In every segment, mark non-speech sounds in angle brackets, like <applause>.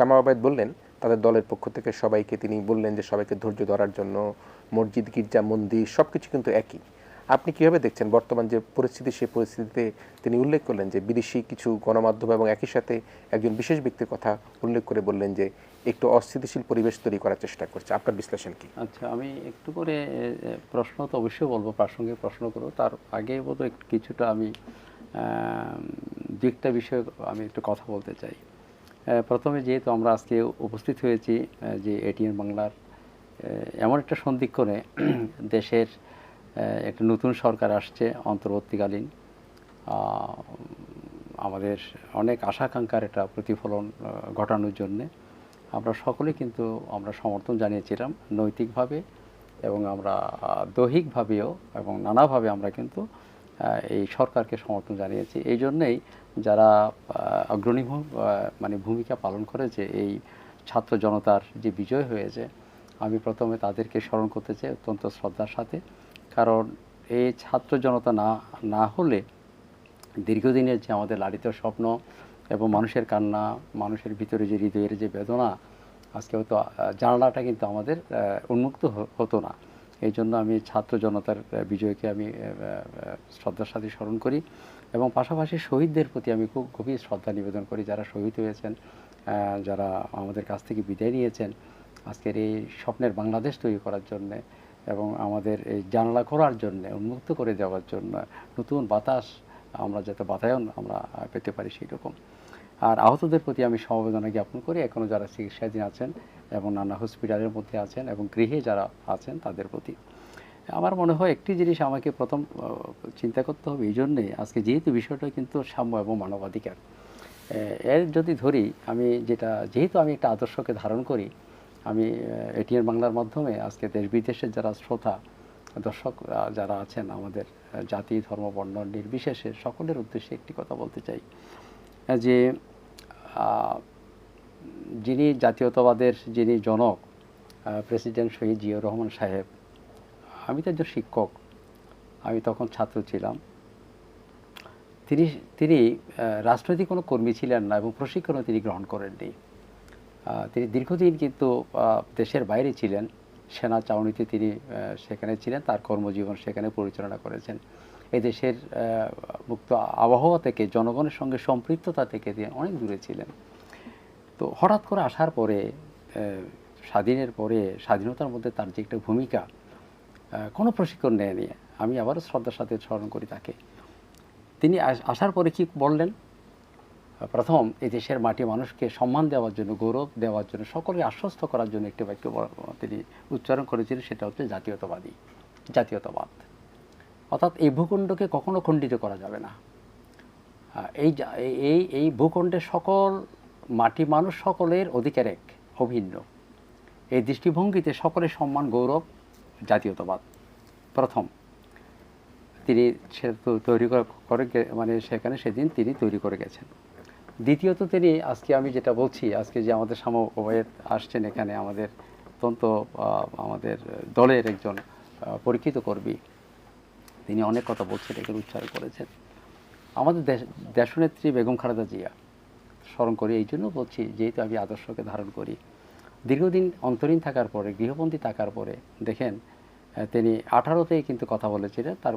শামা আবাদ বললেন, তাদের দলের পক্ষ থেকে সবাইকে তিনি বললেন যে সবাইকে ধৈর্য ধরার জন্য মসজিদ, গির্জা, মন্দির সব কিছু কিন্তু একই। আপনি কীভাবে দেখছেন বর্তমান যে পরিস্থিতি, সেই পরিস্থিতিতে তিনি উল্লেখ করলেন যে বিদেশি কিছু গণমাধ্যম এবং একই সাথে একজন বিশেষ ব্যক্তির কথা উল্লেখ করে বললেন যে একটু অস্থিতিশীল পরিবেশ তৈরি করার চেষ্টা করছে। আপনার বিশ্লেষণ কি? আচ্ছা আমি একটু করে প্রশ্ন তো অবশ্যই বলব, প্রাসঙ্গিক প্রশ্ন করব। তার আগে একটু কিছুটা আমি, দিকটা বিষয়ে আমি একটু কথা বলতে চাই। প্রথমে যেহেতু আমরা আজকে উপস্থিত হয়েছি যে এটিএন বাংলার এমন একটা সন্ধিক্ষণে <clears throat> দেশের একটা নতুন সরকার আসছে অন্তর্বর্তীকালীন। আমাদের অনেক আশাকাঙ্ক্ষার একটা প্রতিফলন ঘটানোর জন্যে। আমরা সকলে কিন্তু আমরা সমর্থন জানিয়েছিলাম নৈতিকভাবে এবং আমরা দৈহিকভাবেও এবং নানাভাবে আমরা কিন্তু এই সরকারকে সমর্থন জানিয়েছি। এই জন্যেই যারা অগ্রণী মানে ভূমিকা পালন করেছে এই ছাত্র জনতার যে বিজয় হয়েছে, আমি প্রথমে তাদেরকে স্মরণ করতে চাই অত্যন্ত শ্রদ্ধার সাথে। কারণ এই ছাত্র জনতা না না হলে দীর্ঘদিনের যে আমাদের লালিত স্বপ্ন এবং মানুষের কান্না, মানুষের ভিতরে যে হৃদয়ের যে বেদনা, আজকে হয়তো জানালাটা কিন্তু আমাদের উন্মুক্ত হতো না। এই জন্য আমি ছাত্র জনতার বিজয়কে আমি শ্রদ্ধার সাথে স্মরণ করি। এবং পাশাপাশি শহীদদের প্রতি আমি খুব গভীর শ্রদ্ধা নিবেদন করি যারা শহীদ হয়েছেন যারা আমাদের কাছ থেকে বিদায় নিয়েছেন আজকের এই স্বপ্নের বাংলাদেশ তৈরি করার জন্যে এবং আমাদের এই জানলা করার জন্য, উন্মুক্ত করে দেওয়ার জন্য নতুন বাতাস আমরা যাতে বাতায়ন আমরা পেতে পারি সেই রকম আর আহতদের প্রতি আমি সমবেদনা জ্ঞাপন করি এখনও যারা চিকিৎসাধীন আছেন এবং নানা হসপিটালের মধ্যে আছেন এবং গৃহে যারা আছেন তাদের প্রতি। আমার মনে হয় একটি জিনিস আমাকে প্রথম চিন্তা করতে হবে এই জন্যে আজকে যেহেতু বিষয়টা কিন্তু সাম্য এবং মানবাধিকার। এর যদি ধরি, আমি যেটা, যেহেতু আমি একটা আদর্শকে ধারণ করি, আমি এটিএন বাংলার মাধ্যমে আজকে দেশ বিদেশের যারা শ্রোতা, দর্শক যারা আছেন আমাদের জাতি, ধর্ম, বর্ণ, নির্বিশেষে সকলের উদ্দেশ্যে একটি কথা বলতে চাই যে যিনি জাতীয়তাবাদের যিনি জনক প্রেসিডেন্ট শহীদ জিয়াউর রহমান সাহেব আমি তো একজন শিক্ষক। আমি তখন ছাত্র ছিলাম। তিনি তিনি রাজনৈতিক কোনো কর্মী ছিলেন না এবং প্রশিক্ষণও তিনি গ্রহণ করেননি। তিনি দীর্ঘদিন কিন্তু দেশের বাইরে ছিলেন। সেনা চাউনিতে তিনি সেখানে ছিলেন, তার কর্মজীবন সেখানে পরিচালনা করেছেন। এই দেশের মুক্ত আবহাওয়া থেকে, জনগণের সঙ্গে সম্পৃক্ততা থেকে তিনি অনেক দূরে ছিলেন। তো হঠাৎ করে আসার পরে স্বাধীনের পরে, স্বাধীনতার মধ্যে তার যে একটা ভূমিকা কোনো প্রশিক্ষণ নেয়নি আমি আবারও শ্রদ্ধার সাথে স্মরণ করি তাকে। তিনি আসার পরে কি বললেন? প্রথম, এই দেশের মাটি মানুষকে সম্মান দেওয়ার জন্য, গৌরব দেওয়ার জন্য, সকলকে আশ্বস্ত করার জন্য একটি বাক্য তিনি উচ্চারণ করেছিলেন, সেটা হচ্ছে জাতীয়তাবাদী, জাতীয়তাবাদ। অর্থাৎ এই ভূখণ্ডকে কখনো খণ্ডিত করা যাবে না। এই এই- এই ভূখণ্ডের সকল মাটি মানুষ সকলের অধিকার এক, অভিন্ন। এই দৃষ্টিভঙ্গিতে সকলের সম্মান, গৌরব জাতীয়তাবাদ। প্রথম, তিনি সে তৈরি করে মানে সেখানে সেদিন তিনি তৈরি করে গেছেন। দ্বিতীয়ত তিনি আজকে আমি যেটা বলছি, আজকে যে আমাদের সমবায়ের আসছেন এখানে আমাদের অত্যন্ত আমাদের দলের একজন পরীক্ষিত কর্মী, তিনি অনেক কথা বলছেন এখানে উচ্চারণ করেছেন। আমাদের দেশ, দেশনেত্রী বেগম খালেদা জিয়া, স্মরণ করি, এই জন্য বলছি, যেহেতু আমি আদর্শকে ধারণ করি দীর্ঘদিন অন্তরীণ থাকার পরে, গৃহবন্দী থাকার পরে, দেখেন তিনি আঠারোতেই কিন্তু কথা বলেছিলেন, তার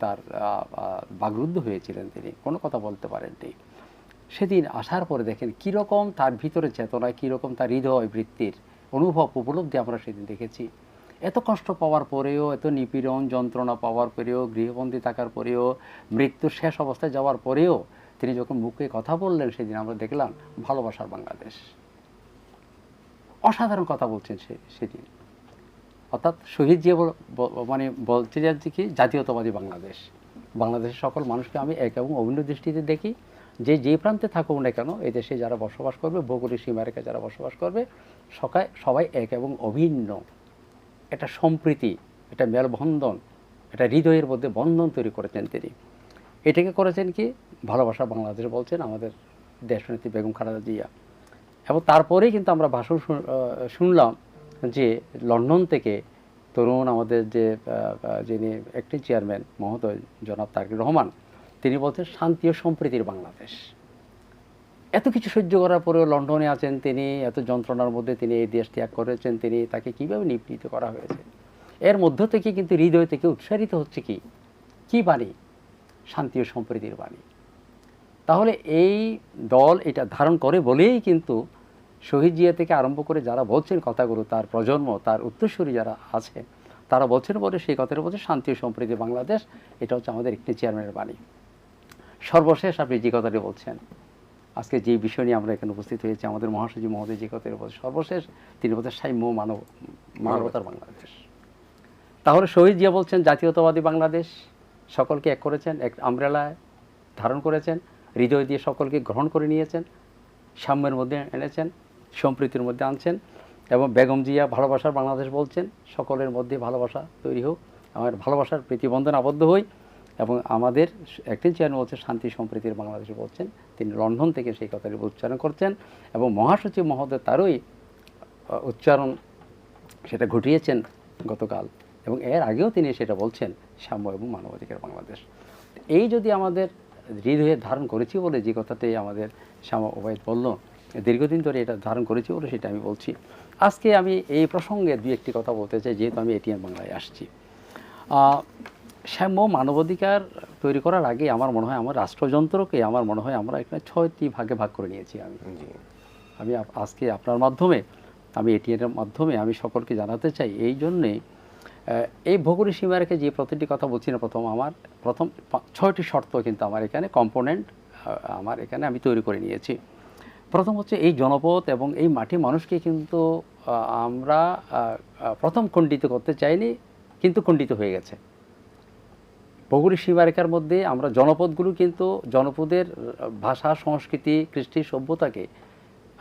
তার বাগরুদ্ধ হয়েছিলেন তিনি। কোনো কথা বলতে পারেননি। সেদিন আসার পরে দেখেন, কীরকম তার ভিতরে চেতনায় কীরকম তার হৃদয় বৃত্তির অনুভব উপলব্ধি আমরা সেদিন দেখেছি। এত কষ্ট পাওয়ার পরেও, এত নিপীড়ন যন্ত্রণা পাওয়ার পরেও, গৃহবন্দী থাকার পরেও, মৃত্যুর শেষ অবস্থায় যাওয়ার পরেও তিনি যখন মুখে কথা বললেন, সেদিন আমরা দেখলাম ভালোবাসার বাংলাদেশ। অসাধারণ কথা বলছেন সে সেদিন অর্থাৎ শহীদ জিয়া মানে বলতে যে কি, জাতীয়তাবাদী বাংলাদেশ। বাংলাদেশের সকল মানুষকে আমি এক এবং অভিন্ন দৃষ্টিতে দেখি। যে যে প্রান্তে থাকুক না কেন, এই দেশে যারা বসবাস করবে, ভৌগোলিক সীমারেখা যারা বসবাস করবে, সকাই সবাই এক এবং অভিন্ন। একটা সম্প্রীতি, একটা মেলবন্ধন, একটা হৃদয়ের মধ্যে বন্ধন তৈরি করেছেন তিনি। এটাকে করেছেন কি? ভালোবাসা বাংলাদেশ বলছেন আমাদের দেশনেত্রী বেগম খালেদা জিয়া। এবং তারপরেই কিন্তু আমরা ভাষণ শুনলাম যে লন্ডন থেকে তরুণ আমাদের যে যিনি একটি চেয়ারম্যান মহোদয় জনাব তারেক রহমান, তিনি বলছেন, শান্তি ও সম্প্রীতির বাংলাদেশ। এত কিছু সহ্য করার পরেও লন্ডনে আছেন তিনি, এত যন্ত্রণার মধ্যে তিনি এই দেশ ত্যাগ করেছেন, তিনি তাকে কীভাবে নিপীড়িত করা হয়েছে? এর মধ্য থেকে কিন্তু হৃদয় থেকে উৎসাহিত হচ্ছে কি? কি বাণী? শান্তি ও সম্প্রীতির বাণী। তাহলে এই দল এটা ধারণ করে বলেই কিন্তু শহীদ জিয়া থেকে আরম্ভ করে যারা বলছেন কথাগুলো, তার প্রজন্ম, তার উত্তরসূরি যারা আছে, তারা বলছেন বলে সেই কথাটা বলছে শান্তি ও সম্প্রীতি বাংলাদেশ, এটা হচ্ছে আমাদের একটি চেয়ারম্যানের বাণী। সর্বশেষ আপনি যে কথাটি বলছেন, আজকে যে বিষয় নিয়ে আমরা এখানে উপস্থিত হয়েছি, আমাদের মহাসচিব মহোদয় যে কথাটি বলছেন, সর্বশেষ তিনি বলছেন সাম্য মানব, মানবতার বাংলাদেশ। তাহলে শহীদ জিয়া বলছেন জাতীয়তাবাদী বাংলাদেশ, সকলকে এক করেছেন, এক আমরেলায় ধারণ করেছেন হৃদয় দিয়ে সকলকে গ্রহণ করে নিয়েছেন, সাম্যের মধ্যে এনেছেন, সম্প্রীতির মধ্যে আনছেন এবং বেগম জিয়া ভালোবাসার বাংলাদেশ বলছেন, সকলের মধ্যে ভালোবাসা তৈরি হোক, আমার ভালোবাসার প্রতিবন্ধন আবদ্ধ হই এবং আমাদের একটি চেয়ারম্যান বলছে শান্তি সম্প্রীতির বাংলাদেশ বলছেন, তিনি লন্ডন থেকে সেই কথাটি উচ্চারণ করছেন এবং মহাসচিব মহোদয় তারই উচ্চারণ সেটা ঘটিয়েছেন গতকাল এবং এর আগেও তিনি সেটা বলছেন, সাম্য এবং মানবাধিকার বাংলাদেশ। এই যদি আমাদের হৃদয়ে ধারণ করেছি বলে যে কথাটাই আমাদের শ্যামা ওবায়দ বলল দীর্ঘদিন ধরে এটা ধারণ করেছি বলে সেটা আমি বলছি। আজকে আমি এই প্রসঙ্গে দুই একটি কথা বলতে চাই যেহেতু আমি এটিএম বাংলায় আসছি। সাম্য মানবাধিকার তৈরি করার আগে আমার মনে হয় আমার রাষ্ট্রযন্ত্রকে আমার মনে হয় আমরা এখানে ছয়টি ভাগে ভাগ করে নিয়েছি আমি। আমি আজকে আপনার মাধ্যমে আমি এটিএনের মাধ্যমে আমি সকলকে জানাতে চাই এই জন্যে এই ভৌগোলিক সীমারেখে যে প্রতিটি কথা বলছি না, প্রথম আমার, প্রথম ছয়টি শর্ত কিন্তু আমার এখানে কম্পোনেন্ট আমার এখানে আমি তৈরি করে নিয়েছি। প্রথম হচ্ছে এই জনপদ এবং এই মাটি মানুষকে কিন্তু আমরা প্রথম খণ্ডিত করতে চাইনি, কিন্তু খণ্ডিত হয়ে গেছে। ভৌগোলিক সীমারেখার মধ্যে আমরা জনপদগুলো কিন্তু, জনপদের ভাষা, সংস্কৃতি, কৃষ্টি, সভ্যতাকে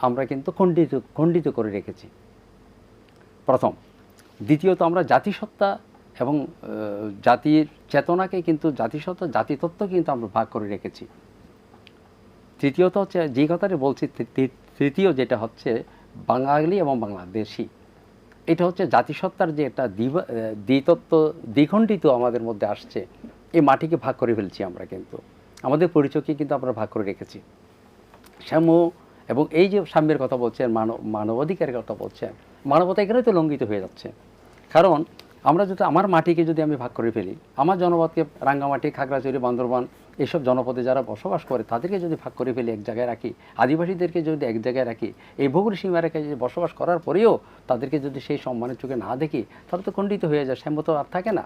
আমরা কিন্তু খণ্ডিত খণ্ডিত করে রেখেছি। প্রথম। দ্বিতীয়ত আমরা জাতিসত্তা এবং জাতির চেতনাকে কিন্তু জাতিসত্তা জাতিতত্ত্ব কিন্তু আমরা ভাগ করে রেখেছি। তৃতীয়ত হচ্ছে যে কথাটা বলছি তৃতীয় যেটা হচ্ছে বাঙালি এবং বাংলাদেশি। এটা হচ্ছে জাতিসত্তার যে একটা দিবা- আহ, দ্বিতত্ত্ব দ্বিখণ্ডিত আমাদের মধ্যে আসছে এই মাটিকে ভাগ করে ফেলছি আমরা কিন্তু। আমাদের পরিচয়কে কিন্তু আমরা ভাগ করে রেখেছি। সাম্য এবং এই যে সাম্যের কথা বলছেন মানব মানবাধিকারের কথা বলছেন মানবতা এখানে তো লঙ্ঘিত হয়ে যাচ্ছে। কারণ আমরা যদি, আমার মাটিকে যদি আমি ভাগ করে ফেলি, আমার জনপদকে রাঙ্গামাটি খাগড়াছড়ি, বান্দরবান এইসব জনপদে যারা বসবাস করে, তাদেরকে যদি ভাগ করে ফেলি এক জায়গায় রাখি, আদিবাসীদেরকে যদি এক জায়গায় রাখি, এই ভৌগোলিক সীমারেখায় যদি বসবাস করার পরেও তাদেরকে যদি সেই সম্মানের চোখে না দেখি, তাহলে তো খণ্ডিত হয়ে যায়, সেমত আর থাকে না।